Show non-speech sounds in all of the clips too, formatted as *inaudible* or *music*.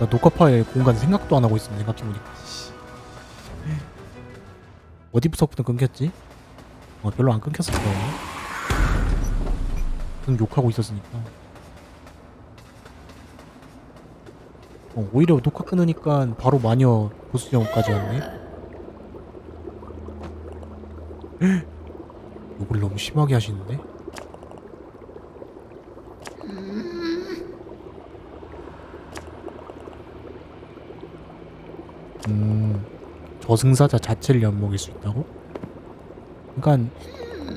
나 녹화 파일 공간 생각도 안 하고 있었네 생각해보니까 씨. 어디부터부터 끊겼지? 어 별로 안 끊겼어 그거 계속 욕하고 있었으니까 어, 오히려 녹화 끊으니까 바로 마녀 보스형까지 왔네 *gasps* 욕을 너무 심하게 하시는데? 음, 저승사자 자체를 엿먹일 수 있다고? 그러니까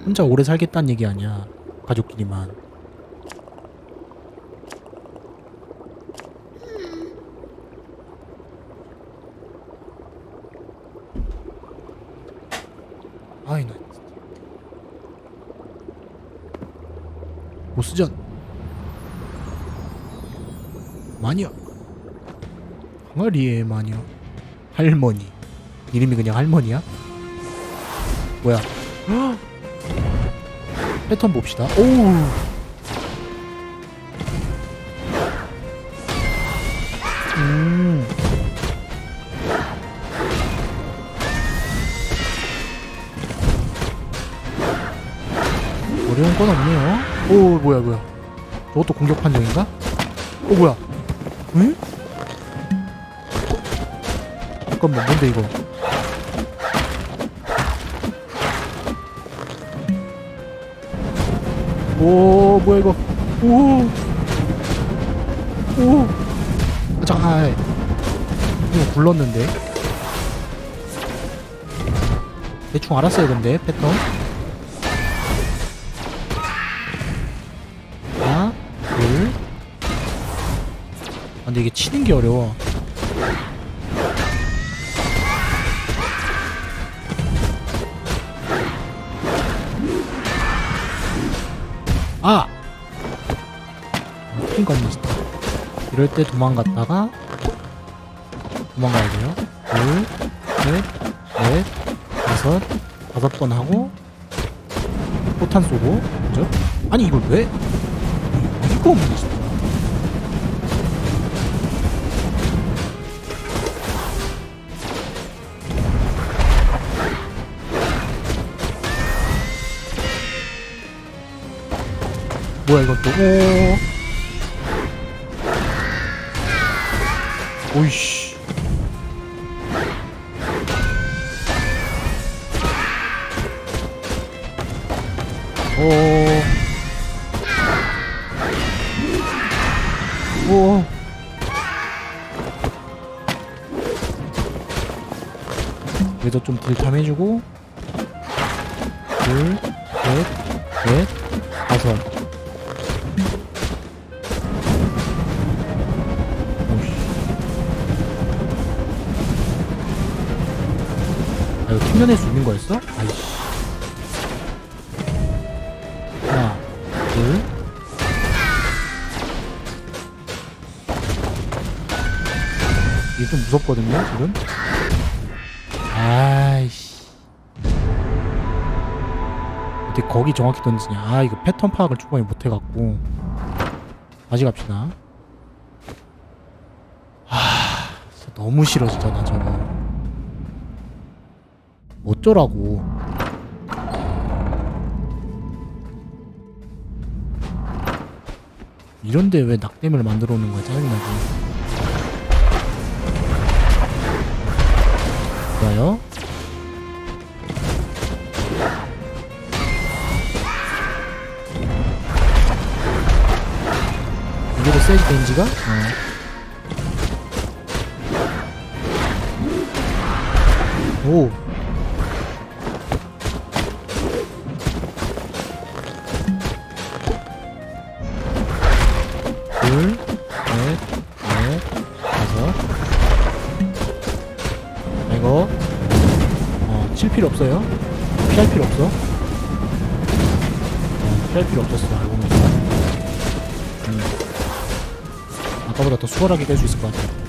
혼자 오래 살겠다는 얘기 아니야. 가족끼리만. 아이 나. 보스전 마녀 항아리의 마녀 할머니 이름이 그냥 할머니야? 뭐야 헉! *gasps* 패턴 봅시다 오우 음 어려운 건 없네요 오 뭐야 뭐야 저것도 공격 판정인가? 오 뭐야 응? 잠깐만 뭔데 이거 오 뭐야 이거. 오오. 아, 잠깐 아, 이거 굴렀는데. 대충 알았어요 근데 패턴. 하나 둘. 아, 근데 이게 치는 게 어려워 아! 핑 건너 이럴 때 도망갔다가 도망가야 돼요. 둘, 셋, 넷, 다섯, 다섯 번 하고 포탄 쏘고 그죠? 아니 이걸 왜? 이거 진 뭐야 또 오. 오이씨 오. 오. 그래도 좀 딜탐 해주고 둘, 셋, 넷, 다섯 이거 튕겨낼 수 있는 거였어? 아이씨. 하나, 둘. 이게 좀 무섭거든요, 지금? 아이씨. 어떻게 거기 정확히 던지냐. 아, 이거 패턴 파악을 초반에 못해갖고. 다시 갑시다. 진짜 너무 싫어 진짜 나 저거 어쩌라고 이런데 왜 낙뎀을 만들어 오는 거야 짜증나게 좋아요 더 세지 덴지가? 어. 오. 필요 없어요. 피할 필요 없어. 어, 피할 필요 없었어. 알고 보니까. 음. 아까보다 더 수월하게 깰 수 있을 것 같아.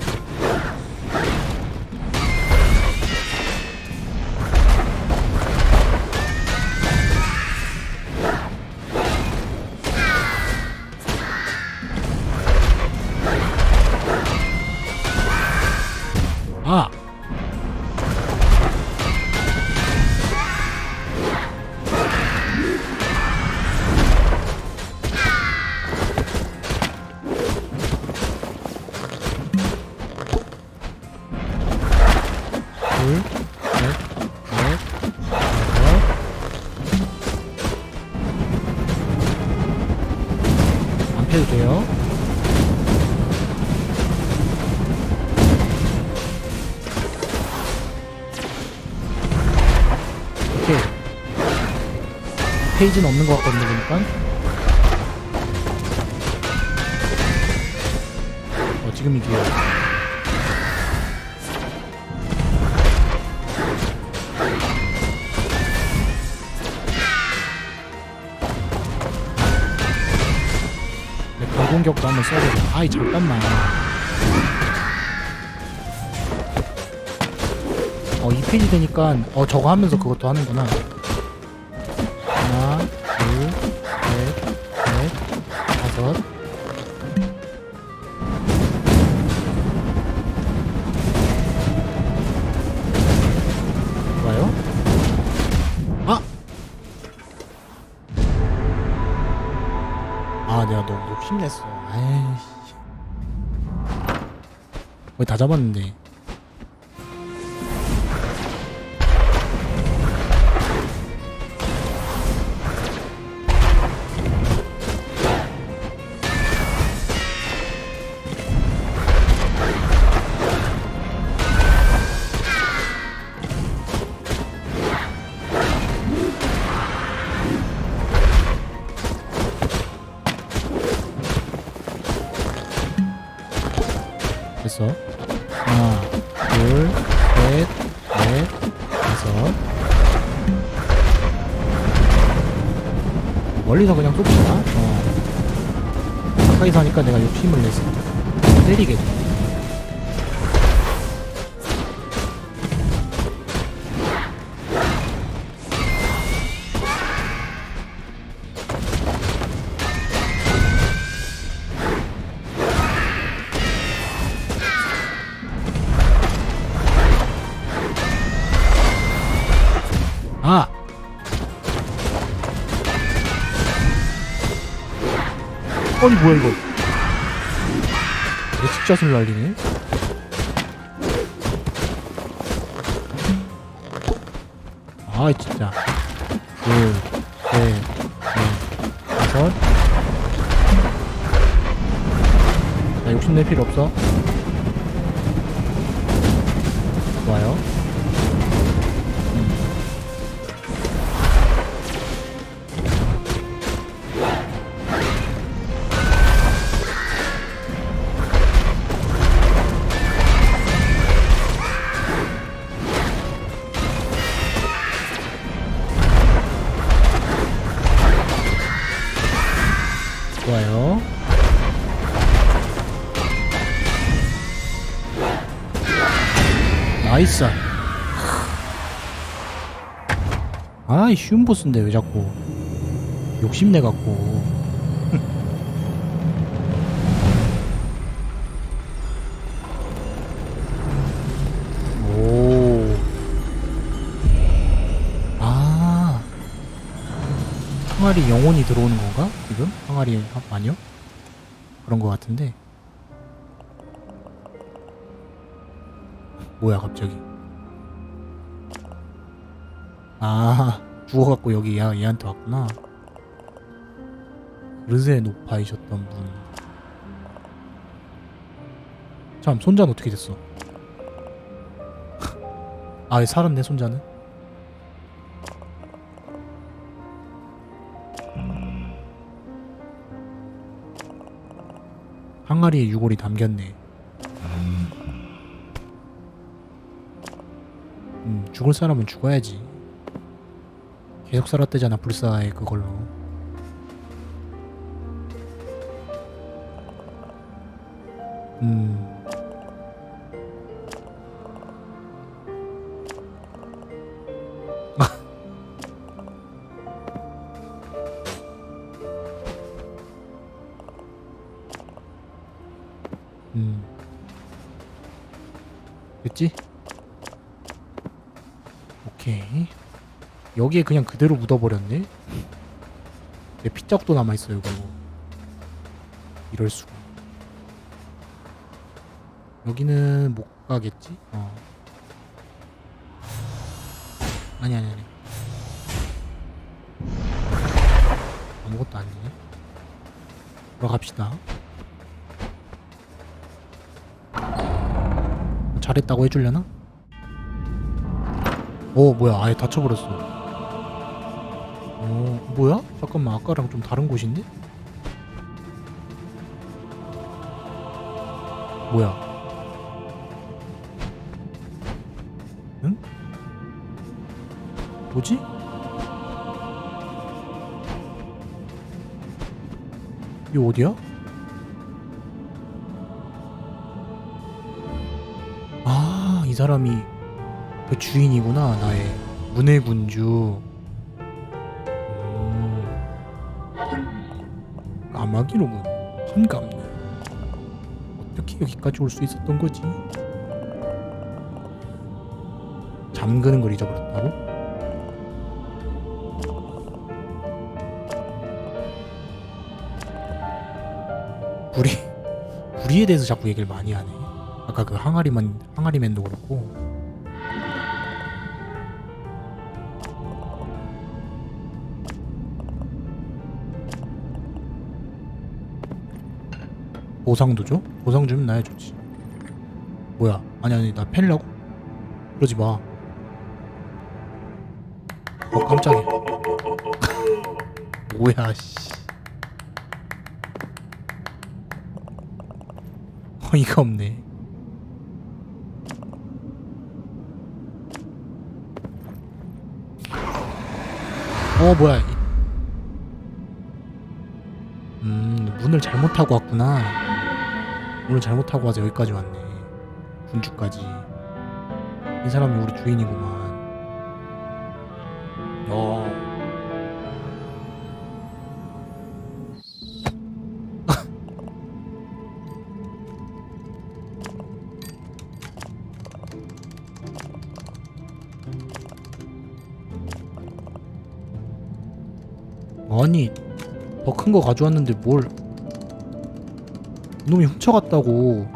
둘, 넷, 넷, 다섯. 안 펴도 돼요. 페이지는 없는 것 같거든요, 보니까. 어, 지금이 기회. 공격도 한번 써보자. 아이, 잠깐만. 어, 2페이지 되니까, 어, 저거 하면서 그것도 하는구나. 하나, 둘, 셋, 넷, 다섯. 욕심냈어. 아이씨. 거의 다 잡았는데. 멀리서 그냥 쏩시다. 어. 가까이서 하니까 내가 욕심을 냈어. 때리겠네. 아니 뭐야 이거? 예측샷을 날리네 아 진짜. 둘셋넷 다섯. 나 욕심낼 필요 없어. 좋아요 좋아요. 나이스. 아이 쉬운 보스인데 왜 자꾸 욕심내 갖고. 항아리 영혼이 들어오는 건가? 지금? 항아리 아, 아니요? 그런 거 같은데 뭐야 갑자기 아 죽어갖고 여기 얘, 얘한테 왔구나 르세 노파이셨던 분 참 손자는 어떻게 됐어 *laughs* 아얘 살았네 손자는 항아리에 유골이 담겼네. 음, 죽을 사람은 죽어야지. 계속 살았대잖아, 불사의 그걸로. 음. 음. 여기에 그냥 그대로 묻어버렸네? 내 피짝도 남아있어요, 이거. 이럴 수가. 여기는 못 가겠지? 어. 아니, 아니, 아니. 아무것도 아니네. 들어갑시다. 잘했다고 해주려나? 오 뭐야 아예 다쳐버렸어. 어 뭐야? 잠깐만 아까랑 좀 다른 곳인데? 뭐야? 응? 뭐지? 이 어디야? 아, 이 사람이 그 주인이구나, 나의 문해군주. 음, 까마귀로군. 반갑네. 어떻게 여기까지 올 수 있었던 거지? 잠그는 걸 잊어버렸다고? 구리 구리에 대해서 자꾸 얘기를 많이 하네. 아까 그 항아리만 항아리맨도 그렇고. 보상도 줘? 보상 주면 나야 좋지. 뭐야? 아니 아니 나 팬이라고? 그러지 마. 어 깜짝이야. *laughs* 뭐야 씨. 어이가 없네. 어 뭐야? 이- 음 문을 잘못 타고 왔구나. 문을 잘못 타고 와서 여기까지 왔네. 군주까지. 이 사람이 우리 주인이구만. 어. *laughs* 아니 더 큰 거 가져왔는데 뭘 놈이 훔쳐갔다고.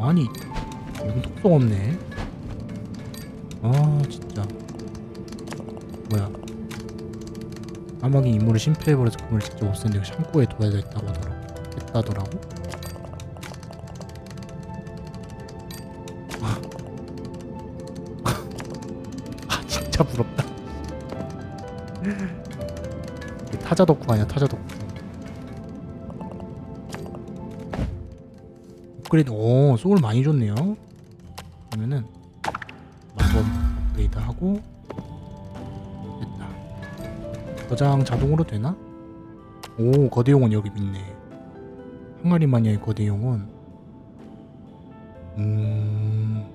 아니 융통성 없네. 아 진짜. 뭐야. 까마귀 임무를 심폐해버려서 그걸 직접 없앴는데 창고에 둬야 됐다고 하더라고 했다더라고? 아 진짜 부럽다. 타자 덕후 아니야 타자 덕후 업그레이드 오 소울 많이 줬네요. 그러면은 마법 업그레이드 하고 됐다. 저장 자동으로 되나? 오 거대용은 여기 있네. 항아리 마녀의 거대용은 음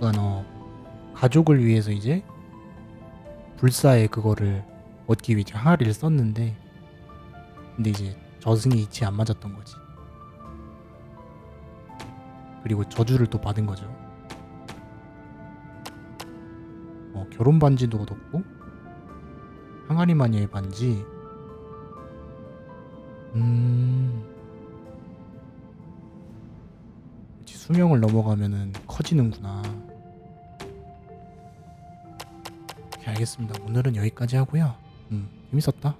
그니까 어 가족을 위해서 이제 불사의 그거를 얻기 위해 항아리를 썼는데 근데 이제 저승이 이치 안 맞았던 거지 그리고 저주를 또 받은 거죠 어, 결혼 반지도 얻었고 항아리 마녀의 반지 음 수명을 넘어가면은 커지는구나 알겠습니다. 오늘은 여기까지 하고요. 음, 재밌었다.